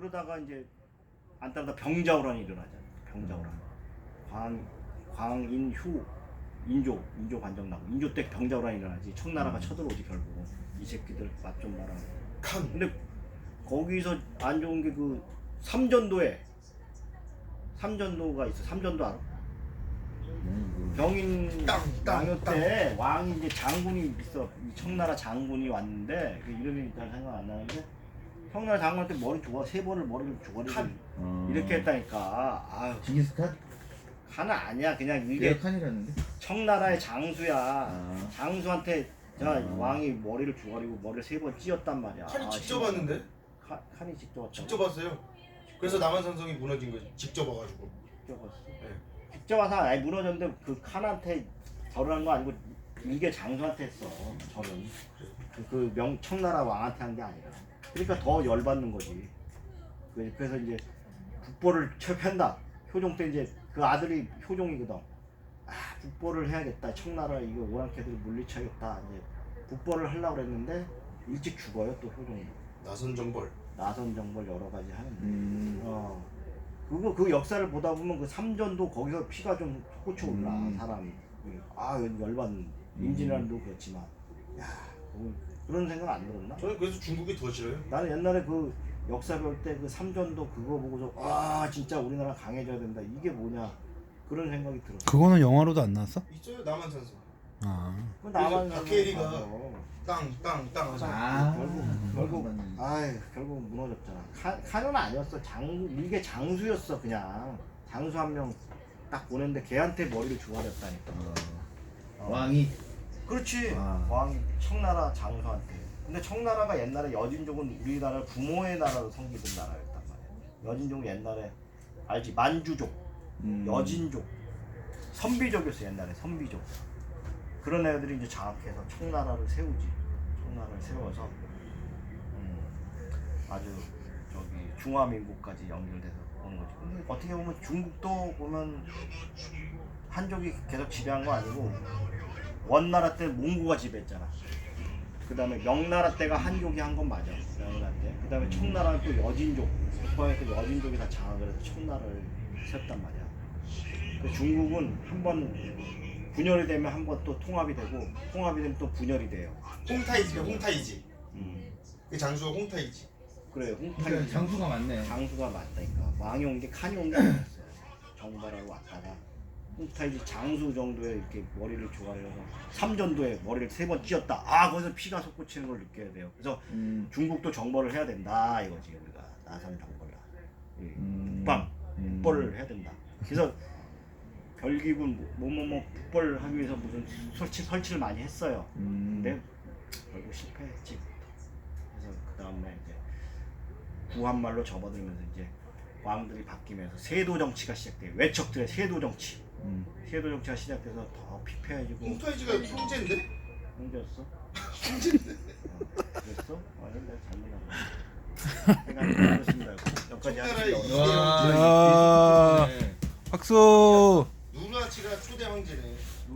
그러다가 이제 안 따르다 병자호란이 일어나잖아. 병자호란. 광 광인휴 인조 인조 관정 나고 인조 때 병자호란이 일어나지. 청나라가 쳐들어오지 결국 이 새끼들 맛 좀 봐라. 칸. 근데 거기서 안 좋은 게 그 삼전도에 삼전도가 있어. 삼전도 알아? 병인 땅, 땅, 왕요 때 왕이 이제 장군이 있어. 이 청나라 장군이 왔는데 그 이름이 잘 생각 안 나는데 청나라 장군한테 머리 조각 세 번을 머리를 조가리고 칸. 어. 이렇게 했다니까. 아유 징기스칸? 하나 아니야. 그냥 이게 얘가 칸이라는데? 청나라의 장수야. 아. 장수한테 자 아. 왕이 머리를 조가리고 머리를 세 번 찧었단 말이야. 칸이 아, 직접 진짜. 왔는데? 칸, 칸이 직접 왔다고? 직접 왔어요. 그래서 남한산성이 무너진 거지. 직접 와가지고. 직접 왔어. 네. 직접 와서 아예 무너졌는데 그 칸한테 절을 한 거 아니고 일개 장수한테 했어 절은 그명 청나라 왕한테 한 게 아니라 그러니까 더 열받는 거지. 그- 그래서 이제 국보를 철편다. 효종 때 이제 그 아들이 효종이거든. 아 국보를 해야겠다. 청나라 이거 오랑캐들이 물리쳐야겠다. 이제 국보를 하려고 그랬는데 일찍 죽어요 또 효종이. 나선 정벌. 나선 정벌 여러 가지 하는데. 음. 어. 그거 그 역사를 보다 보면 그 삼전도 거기서 피가 좀 솟구쳐 올라 음. 사람이. 아 열받는. 임진왜란도 그렇지만. 야뭐 그런 생각 안 들었나? 저는 그래서 중국이 더 싫어요. 나는 옛날에 그 역사 배울 때 그 삼전도 그거 보고서 아 진짜 우리나라 강해져야 된다 이게 뭐냐 그런 생각이 들었어. 그거는 영화로도 안 나왔어? 있어요 남한산성. 아. 그 나만 그래서 박해리가 가서 땅, 땅, 땅 하잖아. 아. 결국 결국 아이 결국 무너졌잖아. 칸, 칸은 아니었어. 장 이게 장수였어 그냥 장수 한 명 딱 보냈는데 걔한테 머리를 조아렸다니까. 어. 왕이 그렇지. 아. 왕 청나라 장수한테. 근데 청나라가 옛날에 여진족은 우리나라 부모의 나라로 섬기던 나라였단 말이야. 여진족은 옛날에 알지 만주족, 음. 여진족, 선비족이었어 옛날에 선비족. 그런 애들이 이제 장악해서 청나라를 세우지. 청나라를 세워서 음, 아주 저기 중화민국까지 연결돼서 오는 거지. 근데 어떻게 보면 중국도 보면 한족이 계속 지배한 거 아니고 원나라 때 몽고가 지배했잖아. 그 다음에 명나라 때가 한족이 한 건 맞아. 명나라 때. 그 다음에 청나라는 또 여진족. 북방에 또 여진족이 다 장악을 해서 청나라를 세웠단 말이야. 그 중국은 한 번 분열이 되면 한 번 또 통합이 되고 통합이 되면 또 분열이 돼요. 홍타이지가 홍타이지. 음. 그 장수가 홍타이지. 그래요. 그러니까 홍타이 장수가 많네. 장수가 맞다니까. 왕이 온 게 칸이 온 게 아니었어요. 정발하고 왔다가 홍타이지 장수 정도에 이렇게 머리를 조아려서 삼전도에 머리를 세 번 찧었다. 아 거기서 피가 솟구치는 걸 느껴야 돼요. 그래서 음. 중국도 정벌을 해야 된다 이거지 우리가 나선 정벌을. 이 음. 북방 음. 북벌을 해야 된다. 그래서 결국은 뭐뭐뭐 북벌을 하기 위해서 무슨 설치 설치를 많이 했어요. 음. 근데 결국 실패했지. 그래서 그 다음에 이제 구한말로 접어들면서 이제 왕들이 바뀌면서 세도 정치가 시작돼요. 외척들의 세도 정치. 음. 세도정차 시작돼서 더 피폐해지고 홈페이지가 형제인데? 생겼어. 형제인데? 그랬어? 아니 내가 잘못 알았어. 내가 알았습니다. 여기까지 하시죠. 와. 야 박수.